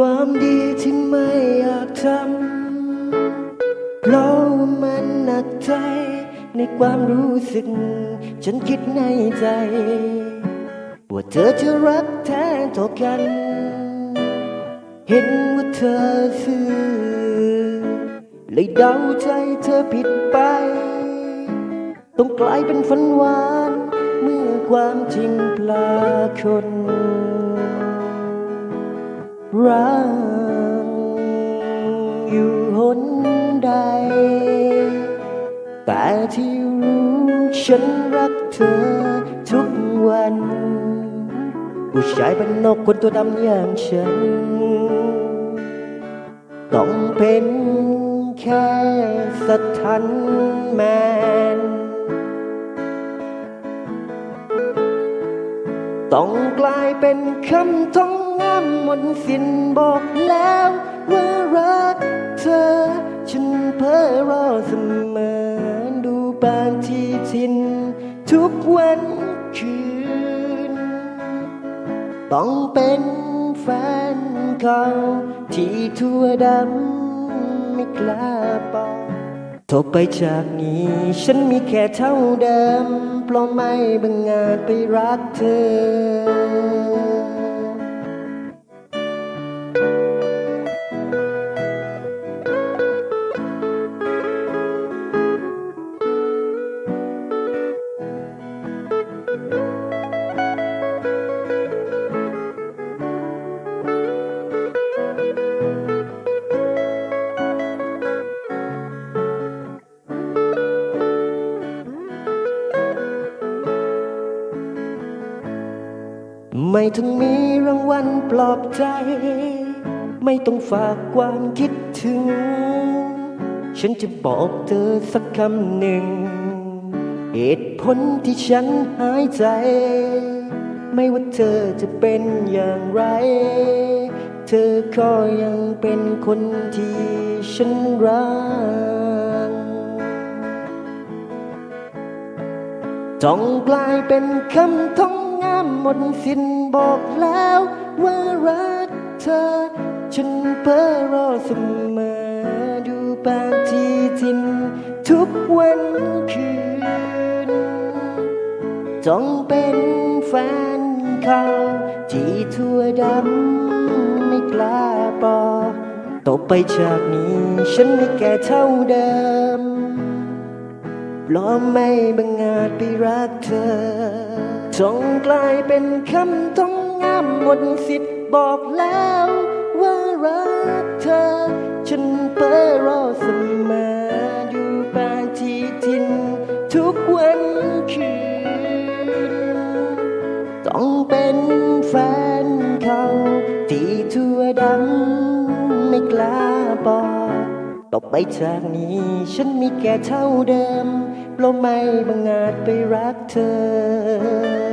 ความดีที่ไม่อยากทำเพราะว่ามันหนักใจในความรู้สึก ฉันคิดในใจ ว่าเธอจะรักแท้ต่อกัน เห็นว่าเธอซื่อเลยเดาใจเธอผิดไป ต้องกลายเป็นฝันหวาน เมื่อความจริงปรากฏ รักอยู่หนใด แต่ที่รู้ฉันรักเธอทุกวัน ผู้ชายเป็นนกคนตัวดำอย่างฉัน ต้องเป็นแค่สถันแมน ต้องกลายเป็นคำท่องงามมนสินบอกแล้วว่ารักเธอ ฉันเพ้อรอเสมอดูปานที่ทิน ทุกวันคืน ต้องเป็นแฟนเขาที่ทั่วดำไม่กล้าบอกทรไปจากนี้ ฉันมีแค่เท่าเดิม เพราะไม่บังอาจไปรักเธอ ไม่ต้องมีรางวัลปลอบใจ ไม่ต้องฝากความคิดถึง ฉันจะบอกเธอสักคำหนึ่ง เหตุผลที่ฉันหายใจ ไม่ว่าเธอจะเป็นอย่างไร เธอก็ยังเป็นคนที่ฉันรักจ้องกลายเป็นคำท่องามหมดสิ้นบอกแล้วว่ารักเธอ ฉันเพ้อรอเสมอดูปานที่ทินทุกวันคืนจ้องเป็นแฟนเขาที่ทั่วดำไม่กล้าบอต่อไปจากนี้ ฉันไม่แก่เท่าเดิมเพราะไม่บังอาจไปรักเธอ จงกลายเป็นคำต้องงามหมดสิทธิ์บอกแล้วว่ารักเธอ ฉันเพ้อรอเสมออยู่ปาที่ทิน ทุกวันคืน ต้องเป็นแฟนเขาที่ทั่วดำไม่กล้าบอกต่อไปจากนี้ฉันมีแค่เท่าเดิมเราไม่บังอาจไปรักเธอ